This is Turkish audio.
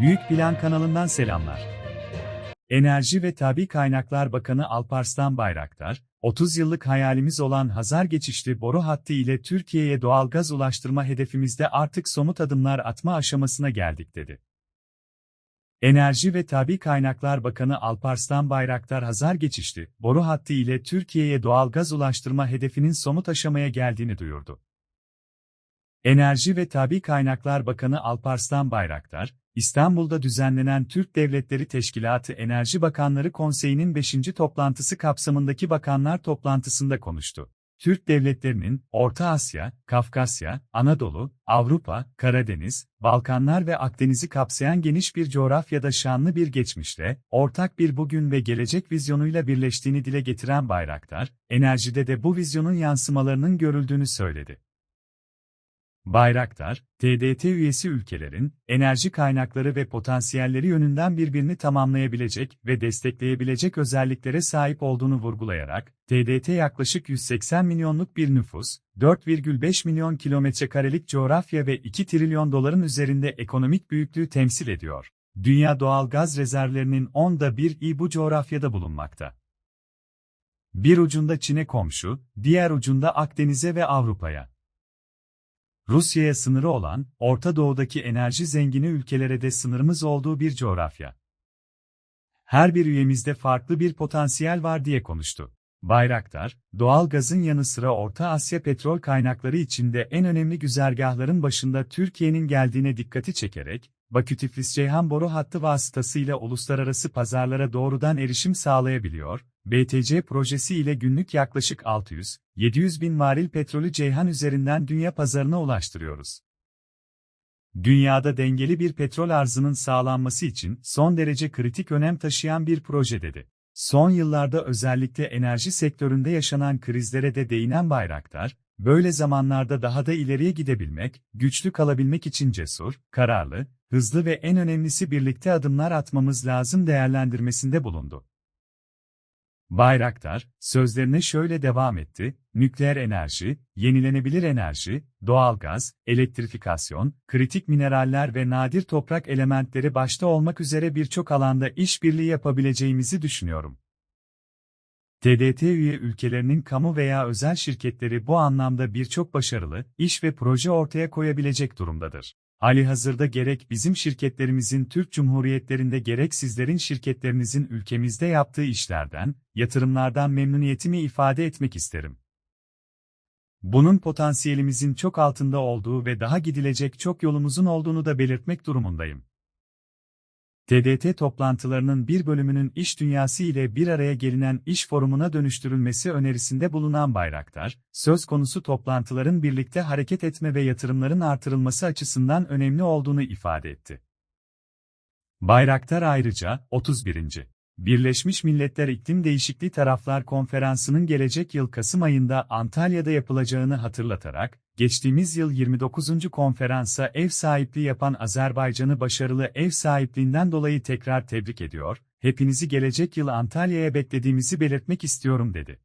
Büyük Plan kanalından selamlar. Enerji ve Tabi Kaynaklar Bakanı Alparslan Bayraktar, 30 yıllık hayalimiz olan Hazar geçişli boru hattı ile Türkiye'ye doğalgaz ulaştırma hedefimizde artık somut adımlar atma aşamasına geldik dedi. Enerji ve Tabi Kaynaklar Bakanı Alparslan Bayraktar Hazar geçişli boru hattı ile Türkiye'ye doğalgaz ulaştırma hedefinin somut aşamaya geldiğini duyurdu. Enerji ve Tabi Kaynaklar Bakanı Alparslan Bayraktar, İstanbul'da düzenlenen Türk Devletleri Teşkilatı Enerji Bakanları Konseyi'nin 5. toplantısı kapsamındaki bakanlar toplantısında konuştu. Türk devletlerinin Orta Asya, Kafkasya, Anadolu, Avrupa, Karadeniz, Balkanlar ve Akdeniz'i kapsayan geniş bir coğrafyada şanlı bir geçmişle, ortak bir bugün ve gelecek vizyonuyla birleştiğini dile getiren Bayraktar, enerjide de bu vizyonun yansımalarının görüldüğünü söyledi. Bayraktar, TDT üyesi ülkelerin, enerji kaynakları ve potansiyelleri yönünden birbirini tamamlayabilecek ve destekleyebilecek özelliklere sahip olduğunu vurgulayarak, TDT yaklaşık 180 milyonluk bir nüfus, 4,5 milyon kilometrekarelik coğrafya ve 2 trilyon doların üzerinde ekonomik büyüklüğü temsil ediyor. Dünya doğal gaz rezervlerinin onda bir i bu coğrafyada bulunmakta. Bir ucunda Çin'e komşu, diğer ucunda Akdeniz'e ve Avrupa'ya. Rusya'ya sınırı olan, Orta Doğu'daki enerji zengini ülkelere de sınırımız olduğu bir coğrafya. Her bir üyemizde farklı bir potansiyel var diye konuştu. Bayraktar, doğal gazın yanı sıra Orta Asya petrol kaynakları içinde en önemli güzergahların başında Türkiye'nin geldiğine dikkati çekerek, Bakü-Tiflis-Ceyhan boru hattı vasıtasıyla uluslararası pazarlara doğrudan erişim sağlayabiliyor, BTC projesi ile günlük yaklaşık 600-700 bin varil petrolü Ceyhan üzerinden dünya pazarına ulaştırıyoruz. Dünyada dengeli bir petrol arzının sağlanması için son derece kritik önem taşıyan bir proje dedi. Son yıllarda özellikle enerji sektöründe yaşanan krizlere de değinen Bayraktar, böyle zamanlarda daha da ileriye gidebilmek, güçlü kalabilmek için cesur, kararlı, hızlı ve en önemlisi birlikte adımlar atmamız lazım değerlendirmesinde bulundu. Bayraktar, sözlerine şöyle devam etti, nükleer enerji, yenilenebilir enerji, doğalgaz, elektrifikasyon, kritik mineraller ve nadir toprak elementleri başta olmak üzere birçok alanda işbirliği yapabileceğimizi düşünüyorum. TDT üye ülkelerinin kamu veya özel şirketleri bu anlamda birçok başarılı iş ve proje ortaya koyabilecek durumdadır. Hali hazırda gerek bizim şirketlerimizin Türk Cumhuriyetlerinde gerek sizlerin şirketlerinizin ülkemizde yaptığı işlerden, yatırımlardan memnuniyetimi ifade etmek isterim. Bunun potansiyelimizin çok altında olduğu ve daha gidilecek çok yolumuzun olduğunu da belirtmek durumundayım. TDT toplantılarının bir bölümünün iş dünyası ile bir araya gelinen iş forumuna dönüştürülmesi önerisinde bulunan Bayraktar, söz konusu toplantıların birlikte hareket etme ve yatırımların artırılması açısından önemli olduğunu ifade etti. Bayraktar ayrıca, 31. Birleşmiş Milletler İklim Değişikliği Taraflar Konferansı'nın gelecek yıl Kasım ayında Antalya'da yapılacağını hatırlatarak, geçtiğimiz yıl 29. konferansa ev sahipliği yapan Azerbaycan'ı başarılı ev sahipliğinden dolayı tekrar tebrik ediyor, hepinizi gelecek yıl Antalya'ya beklediğimizi belirtmek istiyorum dedi.